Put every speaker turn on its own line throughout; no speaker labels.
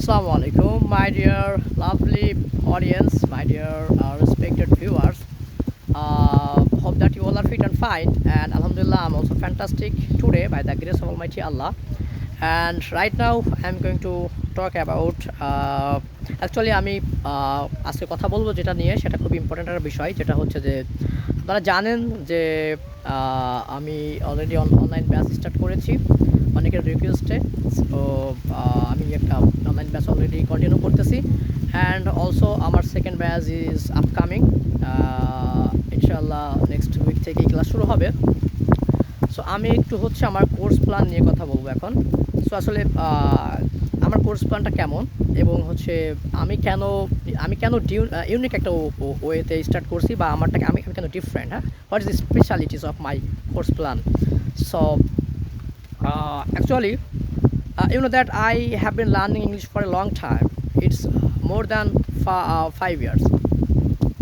My dear lovely audience, my dear uh, respected viewers. Uh, hope that you all are fit and fine. And Alhamdulillah, I'm also fantastic today by the grace of Almighty Allah. And right now, I'm going to talk about. Uh, actually, আমি uh, আজকে কথা বলব যেটা নিয়ে সেটা খুব important একটা বিষয় যেটা হচ্ছে যে আপনারা জানেন যে আমি অলরেডি অনলাইন ব্যাচ স্টার্ট করেছি অনেকের রিকোয়েস্টে তো একটা অনলাইন ব্যাচ অলরেডি কন্টিনিউ করতেছি. অ্যান্ড অলসো আমার সেকেন্ড ব্যাচ ইজ আপকামিং ইনশাল্লাহ নেক্সট উইক থেকেই ক্লাস শুরু হবে। সো আমি একটু হচ্ছে আমার কোর্স প্ল্যান নিয়ে কথা বলব এখন। সো আসলে আমার কোর্স প্ল্যানটা কেমন? এবং হচ্ছে আমি কেন আমি কেন ইউনিক একটা ওয়েতে স্টার্ট করছি বা আমারটাকে আমি কেন ডিফারেন্ট হ্যাঁ? What is the specialities of my course plan so actually uh, you know that I have been learning English for a long time. It's more than uh, five years,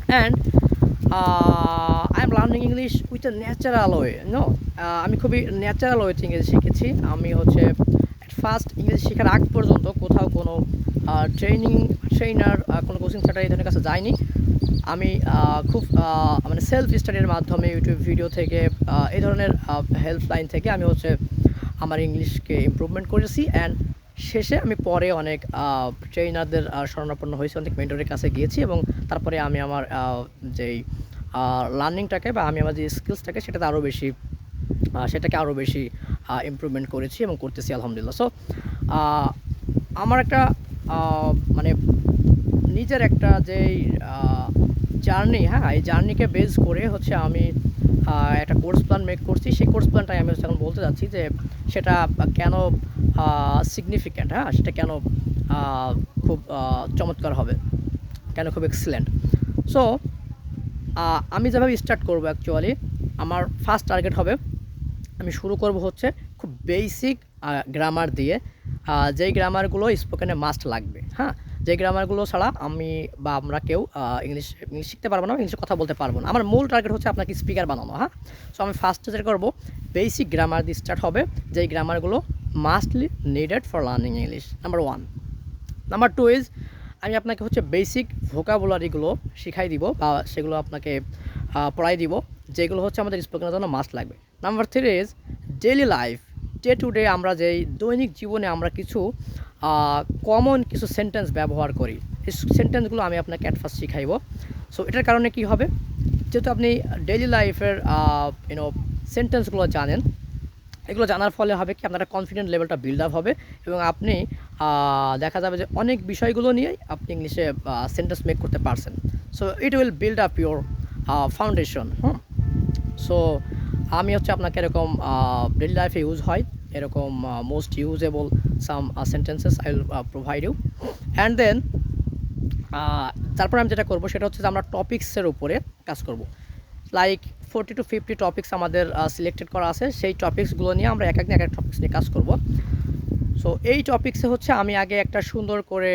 and uh, I'm learning English with a natural way. No, uh, আমি খুবই natural ওয়েতে ইংরেজি শিখেছি আমি হচ্ছে first ইংরেজি শেখার আগ পর্যন্ত কোথাও কোনো ট্রেনিং ট্রেনার কোনো কোচিং সেন্টার এই ধরনের কাছে যাইনি আমি খুব মানে সেলফ স্টাডির মাধ্যমে ইউটিউব ভিডিও থেকে এই ধরনের হেল্পলাইন থেকে আমি হচ্ছে আমার ইংলিশকে ইমপ্রুভমেন্ট করেছি অ্যান্ড শেষে আমি পরে অনেক ট্রেনারদের শরণাপন্ন হয়েছি, অনেক মেন্টরের কাছে গিয়েছি এবং তারপরে আমি আমার যেই লার্নিংটাকে বা আমি আমার যে স্কিলসটাকে সেটাতে আরও বেশি সেটাকে আরও বেশি ইমপ্রুভমেন্ট করেছি এবং করতেছি আলহামদুলিল্লাহ। সো আমার একটা মানে নিজের একটা যে জার্নি হ্যাঁ এই জার্নিকে বেস করে হচ্ছে আমি একটা কোর্স প্ল্যান মেক করছি। সেই কোর্স প্ল্যানটাই আমি হচ্ছে এখন বলতে যাচ্ছি যে সেটা কেন সিগনিফিক্যান্ট হ্যাঁ? সেটা কেন খুব চমৎকার হবে, কেন খুব এক্সিলেন্ট সো আমি যেভাবে স্টার্ট করব অ্যাকচুয়ালি আমার ফার্স্ট টার্গেট হবে, আমি শুরু করব হচ্ছে খুব বেসিক গ্রামার দিয়ে। যেই গ্রামারগুলো স্পোকেনে মাস্ট লাগবে হ্যাঁ? যে গ্রামারগুলো ছাড়া আমি বা আমরা কেউ ইংলিশ ইংলিশ শিখতে পারব না ইংলিশে কথা বলতে পারব না। আমার মূল টার্গেট হচ্ছে আপনাকে স্পিকার বানানো হ্যাঁ? সো আমি ফার্স্টে যেটা করব বেসিক গ্রামার দিয়ে স্টার্ট হবে, যেই গ্রামারগুলো mostly needed for learning English number one number two is আমি আপনাকে হচ্ছে বেসিক ভোকাবুলারিগুলো শিখাই দিব বা সেগুলো আপনাকে পড়াই দিব, যেগুলো হচ্ছে আমাদের স্পোকেনের জন্য মাস্ট লাগবে। Number three is daily life day to day আমরা যেই দৈনিক জীবনে আমরা কিছু কমন কিছু সেন্টেন্স ব্যবহার করি। এই সেন্টেন্সগুলো আমি আপনাকে অ্যাট ফার্স্ট শিখাইব। সো এটার কারণে কি হবে? যেহেতু আপনি ডেলি লাইফের ইউনো সেন্টেন্সগুলো জানেন, এগুলো জানার ফলে হবে কি আপনার কনফিডেন্ট লেভেলটা বিল্ড আপ হবে এবং আপনি দেখা যাবে যে অনেক বিষয়গুলো নিয়েই আপনি ইংলিশে সেন্টেন্স মেক করতে পারছেন। So it will build up your foundation hmm? So আমি হচ্ছে আপনাকে এরকম ডেলি লাইফে ইউজ হয়। এরকম most usable some sentences I will provide you and then তারপর আমি যেটা করব সেটা হচ্ছে যে আমরা টপিক্সের উপরে কাজ করব। Like forty to fifty topics আমাদের সিলেক্টেড করা আছে। সেই টপিক্সগুলো নিয়ে আমরা এক এক দিন এক এক টপিক্স নিয়ে কাজ করব। সো এই টপিক্সে হচ্ছে আমি আগে একটা সুন্দর করে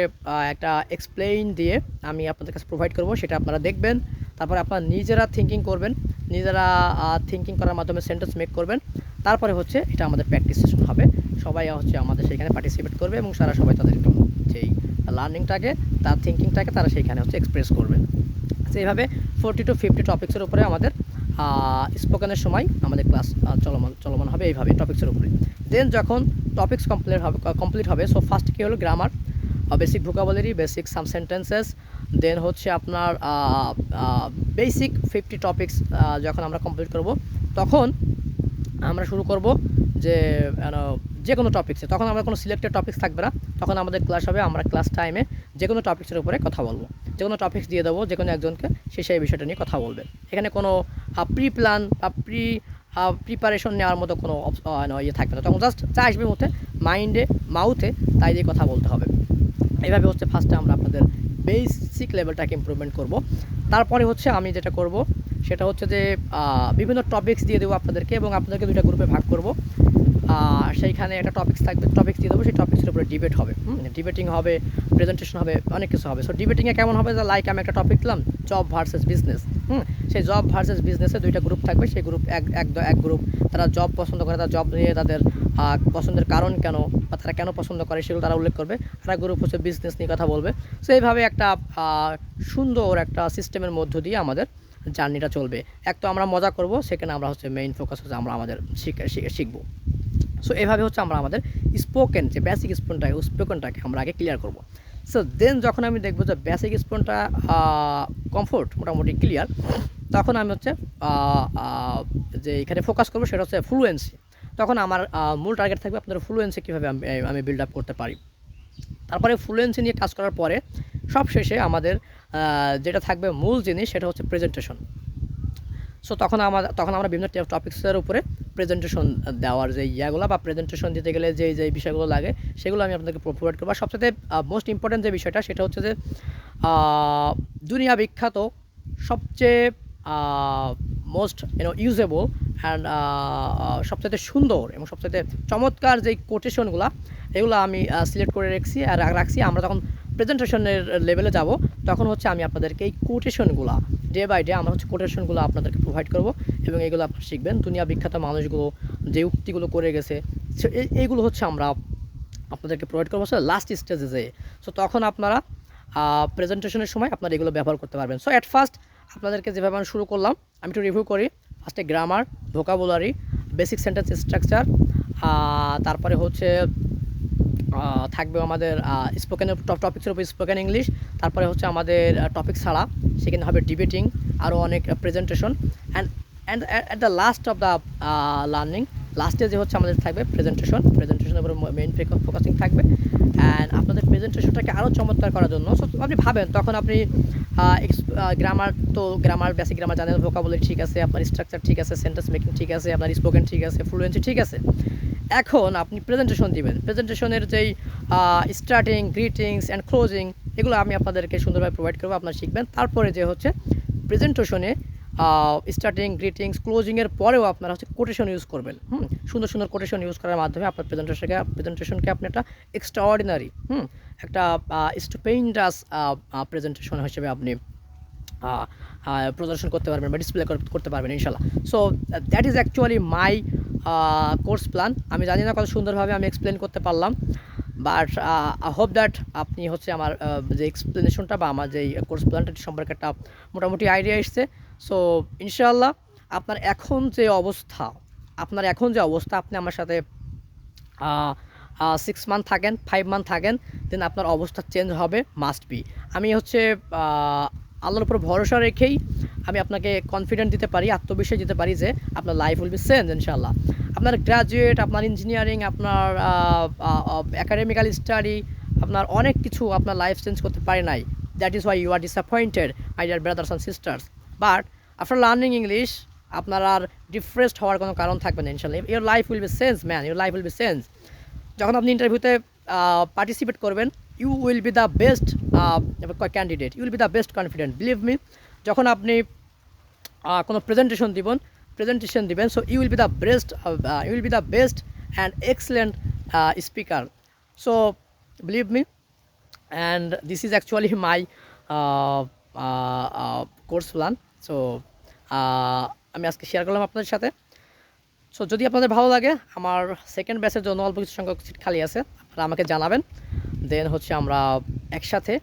একটা এক্সপ্লেইন দিয়ে আমি আপনাদের কাছে প্রোভাইড করব। সেটা আপনারা দেখবেন। তারপরে আপনারা নিজেরা থিঙ্কিং করবেন। নিজেরা থিঙ্কিং করার মাধ্যমে সেন্টেন্স মেক করবেন। তারপরে হচ্ছে এটা আমাদের প্র্যাকটিস সেশন হবে। সবাই হচ্ছে আমাদের সেখানে পার্টিসিপেট করবে এবং সারা সবাই তাদের যেই লার্নিংটাকে তার থিঙ্কিংটাকে তারা সেইখানে হচ্ছে এক্সপ্রেস করবে। তো এইভাবে ফোরটি টু ফিফটি টপিক্সের উপরে আমাদের স্পোকেনের সময় আমাদের ক্লাস চলমান চলমান হবে এইভাবে টপিক্সের উপরে। দেন যখন টপিক্স কমপ্লিট হবে কমপ্লিট হবে সো ফার্স্ট কী হলো? Grammar basic vocabulary basic some sentences then হচ্ছে আপনার বেসিক ফিফটি টপিক্স যখন আমরা কমপ্লিট করব, তখন আমরা শুরু করব যে যে কোনো টপিক্সে তখন আমরা কোনো সিলেক্টেড টপিক্স থাকবে না। তখন আমাদের ক্লাস হবে, আমরা ক্লাস টাইমে যে কোনো টপিক্সের উপরে কথা বলব। যে কোনো টপিক্স দিয়ে দেবো যে কোনো একজনকে সে সেই বিষয়টা নিয়ে কথা বলবে। এখানে কোনো প্রি প্ল্যান বা প্রি প্রিপারেশন নেওয়ার মতো কোনো ইয়ে থাকবে না। তখন জাস্ট যা আসবে মধ্যে মাইন্ডে মাউথে তাই দিয়ে কথা বলতে হবে। এইভাবে হচ্ছে ফার্স্টে আমরা আপনাদের বেসিক লেভেলটাকে ইম্প্রুভমেন্ট করব। তারপরে হচ্ছে আমি যেটা করব, সেটা হচ্ছে যে বিভিন্ন টপিকস দিয়ে দেবো আপনাদেরকে এবং আপনাদেরকে দুইটা গ্রুপে ভাগ করব। সেইখানে একটা টপিক্স থাকবে টপিক্স দিয়ে দেবো, সেই টপিক্সের উপরে ডিবেট হবে ডিবেটিং হবে প্রেজেন্টেশন হবে, অনেক কিছু হবে। সো ডিবেটিংয়ে কেমন হবে? যে লাইক আমি একটা টপিক দিলাম জব ভার্সেস বিজনেস হুম? সেই জব ভার্সেস বিজনেসে দুইটা গ্রুপ থাকবে, সেই গ্রুপ এক এক এক গ্রুপ তারা জব পছন্দ করে, তারা জব নিয়ে তাদের পছন্দের কারণ কেন বা তারা কেন পছন্দ করে সেগুলো তারা উল্লেখ করবে। আর গ্রুপ হচ্ছে বিজনেস নিয়ে কথা বলবে। সো এইভাবে একটা সুন্দর একটা সিস্টেমের মধ্য দিয়ে আমাদের জার্নিটা চলবে। এক তো আমরা মজা করব সেখানে আমরা হচ্ছে মেইন ফোকাস হচ্ছে আমরা আমাদের শিখ- শিখ- শিখব। সো এভাবে হচ্ছে আমরা আমাদের স্পোকেন যে বেসিক স্পোনটাকে স্পোকেনটাকে আমরা আগে ক্লিয়ার করব। সো দেন যখন আমি দেখব যে বেসিক স্পোনটা কমফোর্ট মোটামুটি ক্লিয়ার তখন আমি হচ্ছে যে এখানে ফোকাস করব সেটা হচ্ছে ফ্লুয়েন্সি তখন আমার মূল টার্গেট থাকবে আপনাদের ফ্লুয়েন্সি কীভাবে আমি আমি বিল্ড আপ করতে পারি। তারপরে ফ্লুয়েন্সি নিয়ে কাজ করার পরে সব শেষে আমাদের যেটা থাকবে মূল জিনিস সেটা হচ্ছে প্রেজেন্টেশন সো তখন আমার তখন আমরা বিভিন্ন টপিক্সের উপরে প্রেজেন্টেশন দেওয়ার যে ইয়াগুলো বা প্রেজেন্টেশন দিতে গেলে যে যে বিষয়গুলো লাগে, সেগুলো আমি আপনাদেরকে প্রোভাইড করব। সবচেয়ে মোস্ট ইম্পর্ট্যান্ট যে বিষয়টা, সেটা হচ্ছে যে দুনিয়া বিখ্যাত, সবচেয়ে মোস্ট ইউনো ইউজেবল অ্যান্ড সবচেয়ে সুন্দর এবং সবচেয়ে চমৎকার যেই কোটেশনগুলো এগুলো আমি সিলেক্ট করে রাখছি। আর রাখছি, আমরা যখন প্রেজেন্টেশনের লেভেলে যাব, তখন হচ্ছে আমি আপনাদেরকে এই কোটেশনগুলো ডে বাই ডে আমরা হচ্ছে কোটেশনগুলো আপনাদেরকে প্রোভাইড করব এবং এগুলো আপনারা শিখবেন। দুনিয়া বিখ্যাত মানুষগুলো যে উক্তিগুলো করে গেছে এই এইগুলো হচ্ছে আমরা আপনাদেরকে প্রোভাইড করব। স্যার লাস্ট স্টেজে যেয়ে সো তখন আপনারা প্রেজেন্টেশনের সময় আপনারা এগুলো ব্যবহার করতে পারবেন। সো অ্যাট ফার্স্ট আপনাদেরকে যেভাবে আমি শুরু করলাম, আমি একটু রিভিউ করি। ফার্স্টে grammar vocabulary basic sentence structure তারপরে হচ্ছে থাকবে আমাদের স্পোকেনের টপিক্সের উপর স্পোকেন ইংলিশ তারপরে হচ্ছে আমাদের টপিক ছাড়া, সেখানে হবে ডিবেটিং আরও অনেক presentation and and at the last of the learning লাস্টে যে হচ্ছে আমাদের থাকবে প্রেজেন্টেশন প্রেজেন্টেশনের উপরে মেইন ফোকাসিং থাকবে অ্যান্ড আপনাদের প্রেজেন্টেশনটাকে আরও চমৎকার করার জন্য আপনি ভাবেন, তখন আপনি গ্রামার তো গ্রামার বেসিক গ্রামার জানেন ভোকাবুলারি ঠিক আছে, আপনার স্ট্রাকচার ঠিক আছে সেন্টেন্স মেকিং ঠিক আছে, আপনার স্পোকেন ঠিক আছে ফ্লুয়েন্সি ঠিক আছে এখন আপনি প্রেজেন্টেশন দিবেন। প্রেজেন্টেশনের যেই স্টার্টিং গ্রিটিংস অ্যান্ড ক্লোজিং এগুলো আমি আপনাদেরকে সুন্দরভাবে প্রোভাইড করব, আপনারা শিখবেন। তারপরে যে হচ্ছে প্রেজেন্টেশনে স্টার্টিং গ্রিটিংস ক্লোজিংয়ের পরেও আপনারা হচ্ছে কোটেশন ইউজ করবেন। হুম, সুন্দর সুন্দর কোটেশন ইউজ করার মাধ্যমে আপনার প্রেজেন্টেশনকে প্রেজেন্টেশনকে আপনি একটা এক্সট্রা অর্ডিনারি হুম, একটা স্টুপেন্ডাস প্রেজেন্টেশন হিসেবে আপনি প্রদর্শন করতে পারবেন বা ডিসপ্লে করতে পারবেন ইনশাল্লাহ so that is actually my course plan আমি জানি না কত সুন্দরভাবে আমি এক্সপ্লেন করতে পারলাম বাট আই হোপ দ্যাট আপনি হচ্ছে আমার যে এক্সপ্লেনেশনটা বা আমার যে কোর্স প্ল্যানটা সম্পর্কে একটা মোটামুটি আইডিয়া এসছে। সো ইনশাল্লাহ আপনার এখন যে অবস্থা, আপনার এখন যে অবস্থা, আপনি আমার সাথে সিক্স মান্থ থাকেন ফাইভ মান্থ থাকেন দেন আপনার অবস্থা চেঞ্জ হবে মাস্ট বি আমি হচ্ছে আল্লাহর উপর ভরসা রেখেই আমি আপনাকে কনফিডেন্ট দিতে পারি, আত্মবিশ্বাস দিতে পারি যে আপনার লাইফ উইল বি চেঞ্জ ইনশাল্লাহ আপনার গ্র্যাজুয়েট আপনার ইঞ্জিনিয়ারিং আপনার একাডেমিক্যাল স্টাডি আপনার অনেক কিছু আপনার লাইফ চেঞ্জ করতে পারে নাই। That is why you are disappointed my dear brothers and sisters but after learning English আপনার আর ডিফ্রেসড হওয়ার কোনো কারণ থাকবে না ইনশাল্লাহ your life will be change man your life will be change যখন আপনি ইন্টারভিউতে পার্টিসিপেট করবেন you will be the best candidate you will be the best confident believe me যখন আপনি কোনো প্রেজেন্টেশন দিবেন প্রেজেন্টেশন দিবেন so you be the best you will be the best and excellent speaker so believe me and this is actually my course plan so আমি আজকে share করলাম আপনাদের সাথে। সো যদি আপনাদের ভালো লাগে, আমার সেকেন্ড ব্যাচের জন্য অল্প কিছু সংখ্যক সিট খালি আছে, আপনারা আমাকে জানাবেন। দেন হচ্ছে আমরা একসাথে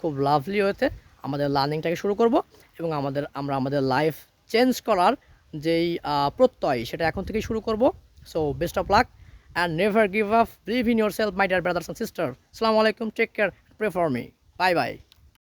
খুব লাভলি হয়েছে। আমাদের লার্নিংটাকে শুরু করব এবং আমাদের, আমরা আমাদের লাইফ চেঞ্জ করার যেই প্রত্যয় সেটা এখন থেকেই শুরু করব। So best of luck and never give up believe in yourself my dear brothers and sister আসসালামু আলাইকুম take care pray for me bye bye